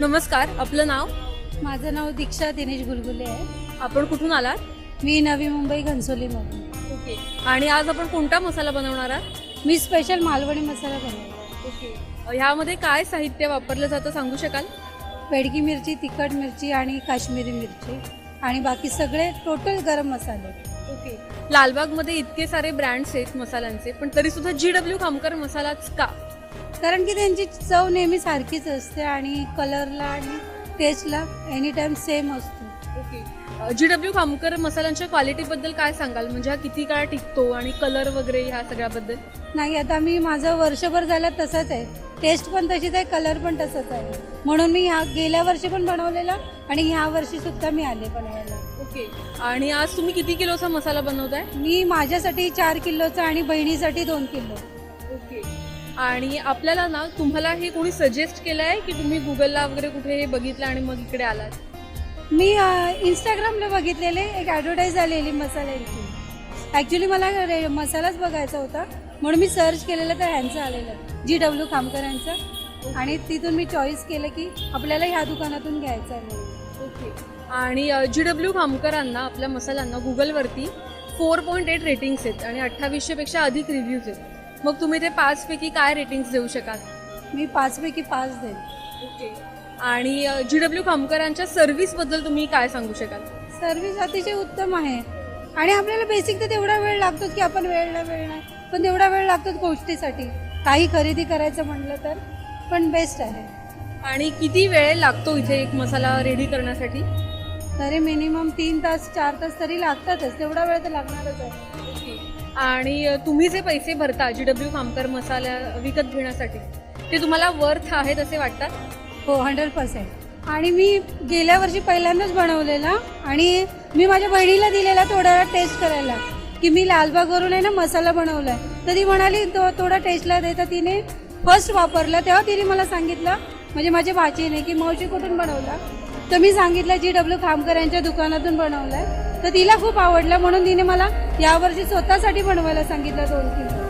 नमस्कार आपलं नाव? माझं नाव दीक्षा दिनेश गुलगुले आहे. आपण कुठून आलात? मी नवी मुंबई घनसोलीमधून. ओके. आणि आज आपण कोणता मसाला बनवणार आहात? मी स्पेशल मालवणी मसाला बनवला ओके. ह्यामध्ये काय साहित्य वापरलं जातं सांगू शकाल? बेडगी मिरची तिखट मिरची आणि काश्मीरी मिरची. आणि बाकी सगळे टोटल गरम मसाले. ओके. लालबागमध्ये इतके सारे ब्रँड्स आहेत मसाल्यांचे पण तरी सुद्धा जी डब्ल्यू खामकर मसालाच का? कारण की त्यांची चव नेहमी सारखीच असते आणि कलरला आणि टेस्टला एनी टाइम सेम असतो ओके जी डब्ल्यू खामकर मसाल्यांच्या क्वालिटीबद्दल काय सांगाल? म्हणजे हा किती काळ टिकतो आणि कलर वगैरे ह्या सगळ्याबद्दल? नाही आता मी माझं वर्षभर झालं तसंच आहे. टेस्ट पण तशीच आहे कलर पण तसंच आहे. म्हणून मी ह्या गेल्या वर्षी पण बनवलेला आणि ह्या वर्षी सुद्धा मी आले बनवायला. ओके आणि आज तुम्ही किती किलोचा मसाला बनवताय? मी माझ्यासाठी चार किलोचा आणि बहिणीसाठी दोन किलो. ओके आणि आपल्याला ना तुम्हाला हे कोणी सजेस्ट केलं आहे की तुम्ही गुगलला वगैरे कुठे हे बघितलं आणि मग इकडे आलात? मी इंस्टाग्रामला बघितलेले एक ॲडव्हर्टाईज आलेली मसाल्याची. ॲक्च्युली मला रे मसालाच बघायचा होता. म्हणून मी सर्च केलेलं तर ह्यांचं आलेलं. जी डब्ल्यू खामकर यांचं आणि तिथून मी चॉईस केलं की आपल्याला ह्या दुकानातून घ्यायचं आहे ओके. आणि जी डब्ल्यू खामकरांना आपल्या मसाल्यांना गुगलवरती फोर पॉईंट एट रेटिंग्स आहेत आणि अठ्ठावीसशेपेक्षा अधिक रिव्ह्यूज आहेत. मग तुम्ही ते पाचपैकी काय रेटिंग्स देऊ शकाल? मी पाचपैकी पाच देईन. ओके आणि जी डब्ल्यू खामकरांच्या सर्व्हिसबद्दल तुम्ही काय सांगू शकाल? सर्व्हिस अतिशय उत्तम आहे. आणि आपल्याला बेसिक तर तेवढा वेळ लागतोच की आपण वेळ ना वेळ नाही. पण तेवढा वेळ लागतोच गोष्टीसाठी. काही खरेदी करायचं म्हटलं तर पण बेस्ट आहे. आणि किती वेळ लागतो इथे एक मसाला रेडी करण्यासाठी? तरी मिनिमम तीन तास चार तास तरी लागतातच. तेवढा वेळ तर लागणारच आहे. आणि तुम्ही जे पैसे भरता जी डब्ल्यू खामकर मसाला विकत घेण्यासाठी ते तुम्हाला वर्थ आहेत असे वाटतात? हो हंड्रेड पर्सेंट आणि मी गेल्या वर्षी पहिल्यांदाच बनवलेला आणि मी माझ्या बहिणीला दिलेला थोडा टेस्ट करायला की मी लालबागवरून आहे ना मसाला बनवलाय. तर ती म्हणाली तो थोडा टेस्टला दे तर तिने फर्स्ट वापरला तेव्हा तिने मला सांगितलं म्हणजे माझ्या भाचीने की मावशी कुठून बनवला? तर मी सांगितलं जी डब्ल्यू खामकर यांच्या दुकानातून बनवलाय. तर तिला खूप आवडलं म्हणून तिने मला यावर्षी स्वतःसाठी बनवायला सांगितलं दोन किलो